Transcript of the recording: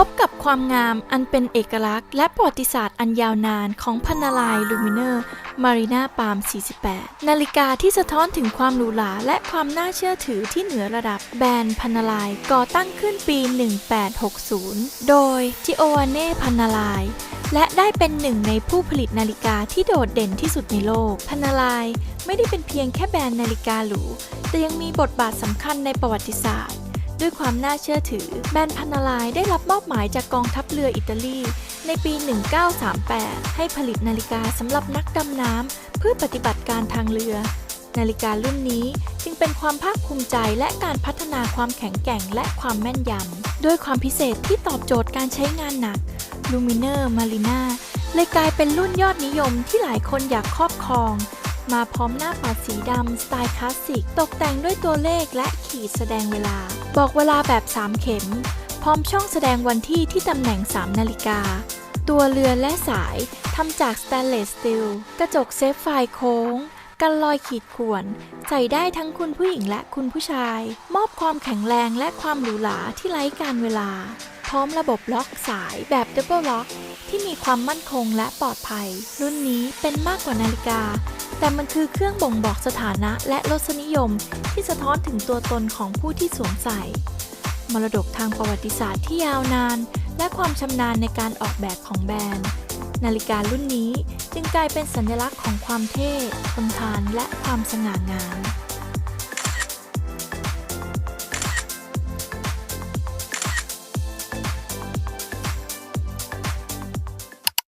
พบกับความงามอันเป็นเอกลักษณ์ และประวัติศาสตร์อันยาวนานของพันนาลายลูมิเนอร์มารีนาปาล์ม 48 นาฬิกาที่สะท้อนถึงความหรูหราและความน่าเชื่อถือที่เหนือระดับแบรนด์พันนาลายก่อตั้งขึ้นปี 1860 โดยจิโอวานเน่พันนาลายและได้เป็นหนึ่งในผู้ผลิตนาฬิกาที่โดดเด่นที่สุดในโลก พันนาลายไม่ได้เป็นเพียงแค่แบรนด์นาฬิกาหรู แต่ยังมีบทบาทสำคัญในประวัติศาสตร์ ด้วยความน่าเชื่อถือ แบรนด์พันนาลายได้รับมอบหมายจากกองทัพเรืออิตาลี ในปี 1938 ให้ผลิตนาฬิกาสำหรับนักดำน้ำเพื่อปฏิบัติการทางเรือ นาฬิการุ่นนี้จึงเป็นความภาคภูมิใจและการพัฒนาความแข็งแกร่งและความแม่นยำด้วยความพิเศษที่ตอบโจทย์การใช้งานหนักลูมิเนอร์มารีนาเลยกลายเป็นรุ่นยอดนิยมที่หลายคนอยากครอบครอง มาพร้อมหน้าปัดสีดำสไตล์คลาสสิก ตกแต่งด้วยตัวเลขและขีดแสดงเวลา บอกเวลาแบบ 3 เข็ม พร้อมช่องแสดงวันที่ที่ตำแหน่ง 3 นาฬิกา ตัวเรือนและสายทำจากสแตนเลสสตีล กระจกเซฟไฟโค้ง กันรอยขีดข่วน ใส่ได้ทั้งคุณผู้หญิงและคุณผู้ชาย มอบความแข็งแรงและความหรูหราที่ไร้การเวลา พร้อมระบบล็อกสายแบบดับเบิลล็อกที่มีความมั่นคงและปลอดภัย รุ่นนี้เป็นมากกว่านาฬิกา แต่มันคือเครื่องบ่งบอกสถานะและรสนิยมที่สะท้อนถึงตัวตนของผู้ที่สวมใส่ มรดกทางประวัติศาสตร์ที่ยาวนาน และความชำนาญในการออกแบบของแบรนด์ นาฬิการุ่นนี้จึงกลายเป็นสัญลักษณ์ของความเท่ ทนทานและความสง่างาม